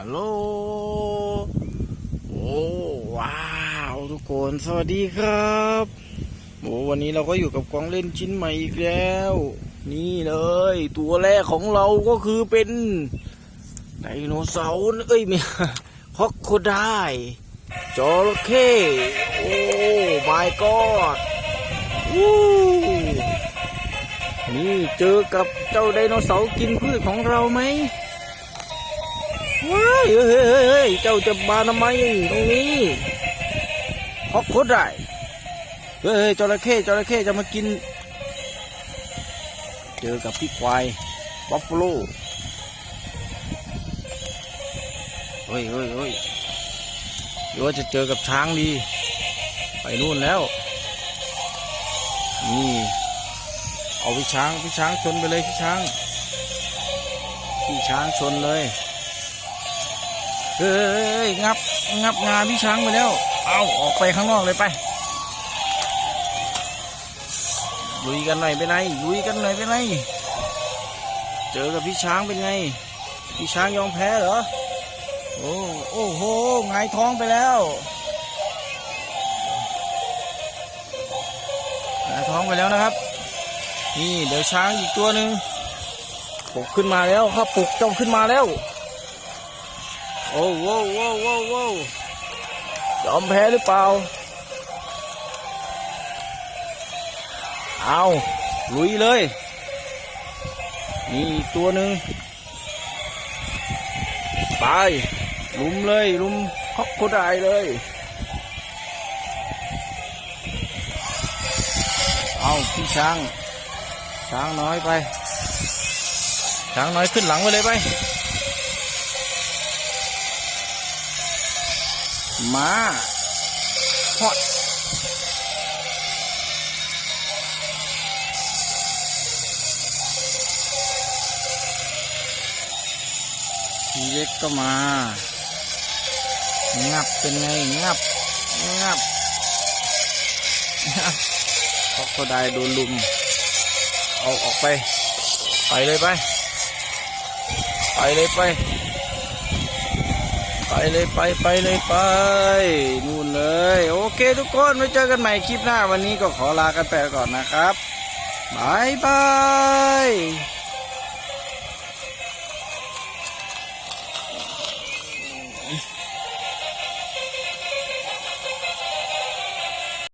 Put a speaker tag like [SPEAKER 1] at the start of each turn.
[SPEAKER 1] ฮัลโหล โอ้ ว้าวทุกคน สวัสดีครับโอ้วันนี้เราก็อยู่กับกองเล่นชิ้นใหม่อีกแล้ว นี่เลย ตัวแรกของเราก็คือเป็นไดโนเสาร์เอ้ยไม่คอกโคไดจระเข้โอ้ my god วู้นี่เจอกับเจ้าไดโนเสาร์กินพืชของเราไหม ว้ายเฮ้ยเฮ้ยเฮ้ยเจ้าจะมาทำไมตรงนี้ฮอกโคดได้เฮ้ยเฮ้ยจระเข้จระเข้จะมากิน เจอกับพี่ควายบัฟฟาโลเฮ้ยเฮ้ยเฮ้ยหรือว่าจะเจอกับช้างดี ไปนู่นแล้ว นี่ เอาพี่ช้างพี่ช้างชนไปเลยพี่ช้าง พี่ช้างชนเลย เฮ้ยงับงับงาพี่ช้างไปแล้ว เอาออกไปข้างนอกเลยไปลุยกันหน่อยไปไหนลุยกันหน่อยไปไหนเจอกับพี่ช้างเป็นไง พี่ช้างยอมแพ้เหรอโอ้โอ้โหหงายท้องไปแล้วหงายท้องไปแล้วนะครับ นี่เดี๋ยวช้างอีกตัวหนึ่งปลุกขึ้นมาแล้วครับปลุกเจ้าขึ้นมาแล้ว โอ้โว้โว้โว้โว้ยอมแพ้หรือเปล่า เอาลุยเลยนี่อีกตัวหนึ่งไปลุมเลยลุมคอกโคไดเลย เอาพี่ช้าง ช้างน้อยไป ช้างน้อยขึ้นหลังไปเลยไป มาฮอดทีเล็กก็มา งับเป็นไงงับงับ งับเพราะก็ได้โดนลุม เอาออกไป ไปเลยไป ไปเลยไป ไปเลยไปไปเลยไปนู่นเลย โอเคทุกคนไว้เจอกันใหม่คลิปหน้าวันนี้ก็ขอลากันไปก่อนนะครับบายบายอ